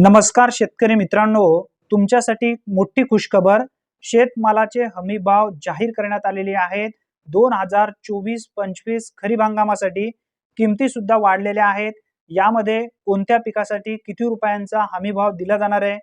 नमस्कार शेतकरी मित्रांनो तुमच्यासाठी मोठी खुशखबर. शेतमालाचे हमी भाव जाहीर करण्यात आलेले आहेत. दोन हजार चोवीस पंचवीस खरीप हंगामासाठी किमती सुद्धा वाढलेल्या आहेत. यामध्ये कोणत्या पिकासाठी किती रुपयांचा हमी भाव दिला जाणार आहे?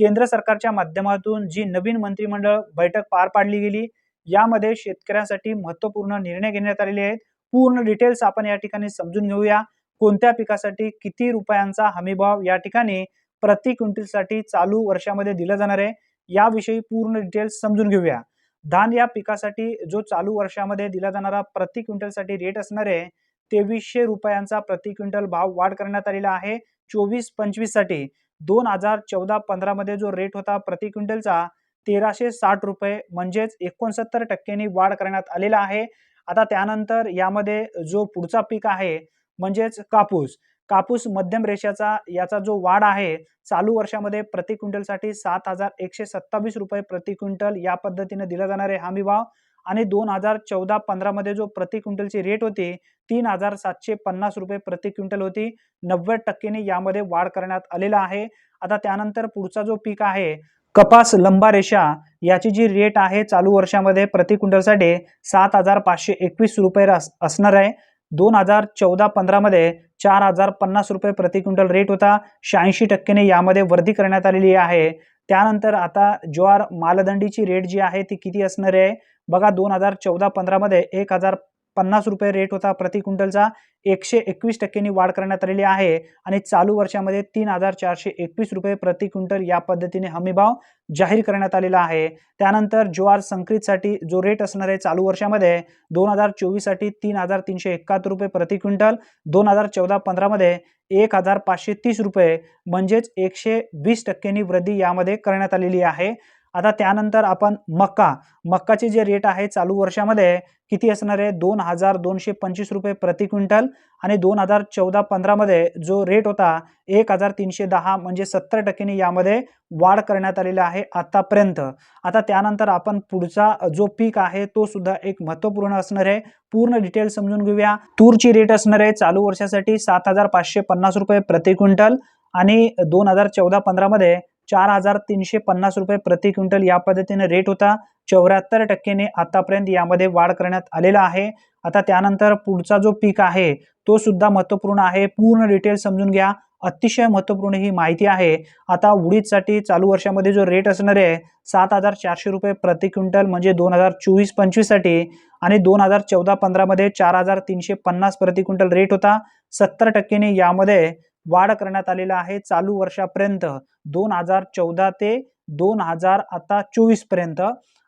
केंद्र सरकारच्या माध्यमातून जी नवीन मंत्रिमंडळ बैठक पार पाडली गेली यामध्ये शेतकऱ्यांसाठी महत्त्वपूर्ण निर्णय घेण्यात आलेले आहेत. पूर्ण डिटेल्स आपण या ठिकाणी समजून घेऊया. कोणत्या पिकासाठी किती रुपयांचा हमीभाव या ठिकाणी प्रति क्विंटलसाठी चालू वर्षामध्ये दिलं जाणार आहे. याविषयी पूर्ण डिटेल्स समजून घेऊया. धान या पिकासाठी जो चालू वर्षामध्ये दिला जाणारा प्रति क्विंटलसाठी रेट असणार आहे तेवीसशे रुपयांचा प्रति क्विंटल भाव वाढ करण्यात आलेला आहे. चोवीस पंचवीससाठी दोन हजार चौदा पंधरा मध्ये जो रेट होता प्रति क्विंटलचा तेराशे साठ रुपये म्हणजेच एकोणसत्तर टक्क्यांनी वाढ करण्यात आलेला आहे. आता त्यानंतर यामध्ये जो पुढचा पीक आहे म्हणजेच कापूस. कापूस मध्यम रेषाचा याचा जो वाढ आहे चालू वर्षामध्ये प्रति क्विंटलसाठी सात हजार एकशे सत्तावीस रुपये प्रति क्विंटल या पद्धतीने दिला जाणार आहे हमी भाव. आणि दोन हजार चौदा पंधरामध्ये जो प्रति क्विंटलची रेट होती तीन हजार सातशे पन्नास रुपये प्रति क्विंटल होती. नव्वद टक्केने यामध्ये वाढ करण्यात आलेला आहे. आता त्यानंतर पुढचा जो पीक आहे कपास लंबा रेषा याची जी रेट आहे चालू वर्षामध्ये प्रति क्विंटलसाठी सात हजार पाचशे एकवीस रुपये असणार आहे. दोन हजार चौदा पंधरामध्ये चार हजार पन्नास रुपये प्रति क्विंटल रेट होता. शहाऐंशी टक्क्याने यामध्ये वर्धी करण्यात आलेली आहे. त्यानंतर आता ज्वार मालदंडीची रेट जी आहे ती किती असणार आहे? बघा दोन हजार चौदा पंधरामध्ये एक हजार पन्नास रुपये रेट होता. प्रति क्विंटलचा एकशे एकवीस टक्क्यांनी वाढ करण्यात आलेली आहे. आणि चालू वर्षामध्ये तीन हजार चारशे एकवीस रुपये प्रति क्विंटल या पद्धतीने हमीभाव जाहीर करण्यात आलेला आहे. त्यानंतर ज्वार संकरितसाठी जो रेट असणार आहे चालू वर्षामध्ये दोन हजार चोवीससाठी तीन हजार तीनशे एकाहत्तर रुपये प्रति क्विंटल दोन हजार चौदा पंधरामध्ये एक हजार पाचशे तीस रुपये म्हणजेच एकशे वीस टक्क्यांनी वृद्धी यामध्ये करण्यात आलेली आहे. आता त्यानंतर आपण मक्का. मक्काचे जे रेट आहे चालू वर्षामध्ये किती असणार आहे? दोन हजार दोनशे पंचवीस रुपये प्रति क्विंटल आणि दोन हजार चौदा पंधरामध्ये जो रेट होता एक हजार तीनशे दहा म्हणजे सत्तर टक्क्यांनी यामध्ये वाढ करण्यात आलेली आहे आतापर्यंत. आता त्यानंतर आपण पुढचा जो पीक आहे तो सुद्धा एक महत्त्वपूर्ण असणार आहे. पूर्ण डिटेल समजून घेऊया. तूरची रेट असणार आहे चालू वर्षासाठी सात हजार पाचशे पन्नास रुपये प्रति क्विंटल आणि दोन हजार चौदा पंधरामध्ये चार हजार तीनशे पन्नास रुपये प्रति क्विंटल या पद्धतीने रेट होता. चौऱ्याहत्तर टक्क्याने आतापर्यंत यामध्ये वाढ करण्यात आलेला आहे. आता त्यानंतर पुढचा जो पीक आहे तो सुद्धा महत्त्वपूर्ण आहे. पूर्ण डिटेल समजून घ्या. अतिशय महत्त्वपूर्ण ही माहिती आहे. आता उडीदसाठी चालू वर्षामध्ये जो रेट असणार आहे सात हजार चारशे रुपये प्रति क्विंटल म्हणजे दोन हजार चोवीस पंचवीससाठी आणि दोन हजार चौदा पंधरामध्ये चार हजार तीनशे पन्नास प्रति क्विंटल रेट होता. सत्तर टक्क्याने यामध्ये वाढ करण्यात आलेला आहे. चालू वर्षापर्यंत दोन हजार चौदा ते दोन हजार आता चोवीसपर्यंत.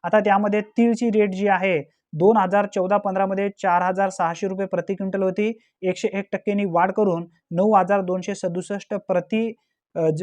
आता त्यामध्ये तीळची रेट जी आहे दोन हजार चौदा पंधरामध्ये चार हजार सहाशे रुपये प्रति क्विंटल होती. एकशे एक टक्क्यांनी वाढ करून नऊ हजार दोनशे सदुसष्ट प्रति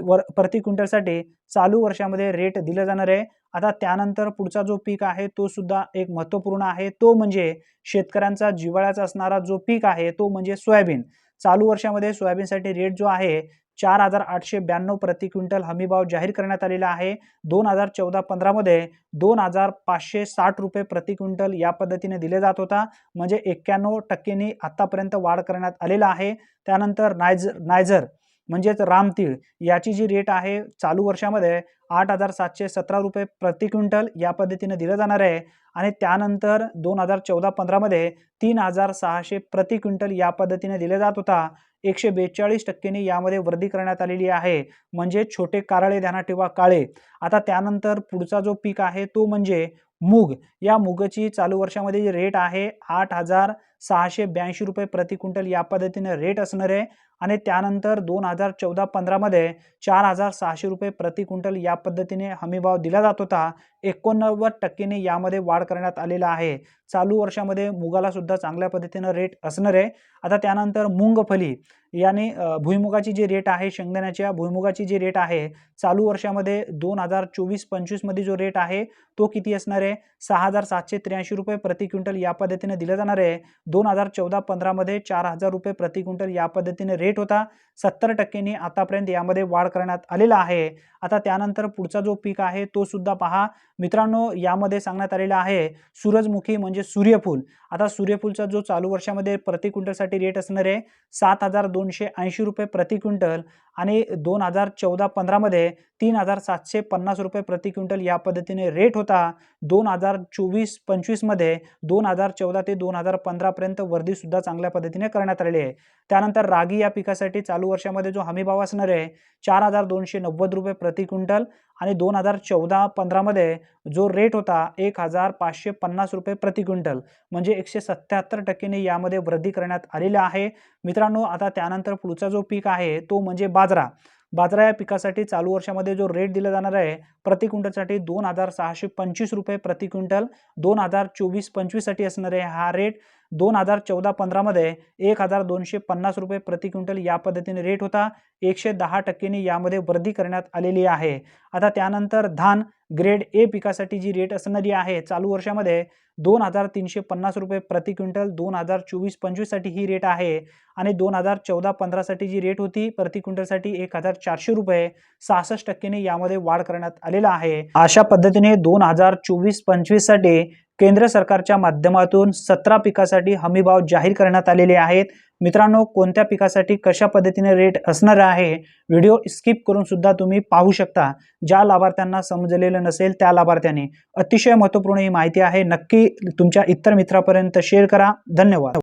वर प्रति क्विंटलसाठी चालू वर्षामध्ये रेट दिलं जाणार आहे. आता त्यानंतर पुढचा जो पीक आहे तो सुद्धा एक महत्त्वपूर्ण आहे. तो म्हणजे शेतकऱ्यांचा जिव्हाळ्याचा असणारा जो पीक आहे तो म्हणजे सोयाबीन. चालू वर्षामध्ये सोयाबीनसाठी रेट जो आहे चार हजार आठशे ब्याण्णव प्रति क्विंटल हमीभाव जाहीर करण्यात आलेला आहे. दोन हजार चौदा पंधरामध्ये दोन हजार पाचशे साठ रुपये प्रति क्विंटल या पद्धतीने दिले जात होता. म्हणजे एक्क्याण्णव टक्क्यांनी आत्तापर्यंत वाढ करण्यात आलेला आहे. त्यानंतर नायझर नायझर म्हणजेच रामतीळ याची जी रेट आहे चालू वर्षामध्ये आठ हजार सातशे सतरा रुपये प्रति क्विंटल या पद्धतीने दिलं जाणार आहे. आणि त्यानंतर दोन हजार चौदा पंधरामध्ये तीन हजार सहाशे प्रति क्विंटल या पद्धतीने दिले जात होता. एकशे बेचाळीस टक्क्यांनी यामध्ये वृद्धी करण्यात आलेली आहे. म्हणजे छोटे कारळे ध्यानात ठेवा काळे. आता त्यानंतर पुढचा जो पीक आहे तो म्हणजे मूग. या मुगाची चालू वर्षामध्ये जी रेट आहे आठ हजार सहाशे ब्याऐंशी रुपये प्रति क्विंटल या पद्धतीने रेट असणार आहे. आणि त्यानंतर दोन हजार चौदा पंधरामध्ये चार हजार सहाशे रुपये प्रति क्विंटल या पद्धतीने हमीभाव दिला जात होता. एकोणनव्वद टक्केने यामध्ये वाढ करण्यात आलेला आहे. चालू वर्षामध्ये मुगाला सुद्धा चांगल्या पद्धतीनं रेट असणार आहे. आता त्यानंतर मुंगफली याने भुईमुगाची जी रेट आहे शेंगदाण्याच्या भुईमुगाची जी रेट आहे चालू वर्षामध्ये दोन हजार चोवीस पंचवीसमध्ये जो रेट आहे तो किती असणार आहे? सहा हजार सातशे त्र्याऐंशी रुपये प्रति क्विंटल या पद्धतीने दिलं जाणार आहे. दोन हजार चौदा पंधरामध्ये चार हजार रुपये प्रति क्विंटल या पद्धतीने रेट होता. सत्तर टक्क्यांनी आतापर्यंत यामध्ये वाढ करण्यात आलेला आहे. आता त्यानंतर पुढचा जो पीक आहे तो सुद्धा पहा. मित्रांनो यामध्ये सांगण्यात आलेला आहे सूरजमुखी म्हणजे सूर्यफूल. आता सूर्यफूलचा जो चालू वर्षामध्ये प्रति क्विंटलसाठी रेट असणार आहे सात हजार दोनशे ऐंशी रुपये प्रति क्विंटल. आणि दोन हजार चौदा पंधरामध्ये तीन हजार सातशे पन्नास रुपये प्रति क्विंटल या पद्धतीने रेट होता. दोन हजार चोवीस पंचवीसमध्ये दोन हजार चौदा ते दोन हजार पंधरापर्यंत वर्धीसुद्धा चांगल्या पद्धतीने करण्यात आलेली आहे. त्यानंतर रागी या पिकासाठी चालू वर्षामध्ये जो हमीभाव असणार आहे चार हजार दोनशे नव्वद रुपये प्रति क्विंटल. आणि दोन हजार चौदा पंधरामध्ये जो रेट होता एक हजार पाचशे पन्नास रुपये प्रति क्विंटल म्हणजे एकशे सत्याहत्तर टक्केने यामध्ये वृद्धी करण्यात आलेला आहे. मित्रांनो आता त्यानंतर पुढचा जो पीक आहे तो म्हणजे बाजरा. बाजरा या पिकासाठी चालू वर्षामध्ये जो रेट दिला जाणार आहे प्रति क्विंटलसाठी दोन हजार सहाशे पंचवीस रुपये प्रति क्विंटल दोन हजार चोवीस पंचवीससाठी असणार आहे हा रेट दोन हजार चौदा पंधरामध्ये एक हजार दोनशे पन्नास रुपये प्रति क्विंटल या पद्धतीने रेट होता. एकशे दहा टक्क्यांनी यामध्ये वृद्धी करण्यात आलेली आहे. आता त्यानंतर धान ग्रेड ए पिकासाठी जी रेट असणारी आहे चालू वर्षामध्ये दोन हजार तीनशे पन्नास रुपये प्रति क्विंटल दोन हजार चोवीस पंचवीससाठी ही रेट आहे. आणि दोन हजार चौदा पंधरासाठी जी रेट होती प्रति क्विंटलसाठी एक हजार चारशे रुपये सहासष्ट टक्केने यामध्ये वाढ करण्यात आलेला आहे. अशा पद्धतीने दोन हजार चोवीस पंचवीससाठी केंद्र सरकारच्या माध्यमातून सतरा पिकासाठी हमीभाव जाहीर करण्यात आलेले आहेत. मित्रांनो कोणत्या पिकासाठी कशा पद्धतीने रेट असणार आहे व्हिडिओ स्किप करून सुद्धा तुम्ही पाहू शकता. ज्या लाभार्थ्यांना समजलेलं नसेल त्या लाभार्थ्यांनी. अतिशय महत्त्वपूर्ण ही माहिती आहे. नक्की तुमच्या इतर मित्रापर्यंत शेअर करा. धन्यवाद.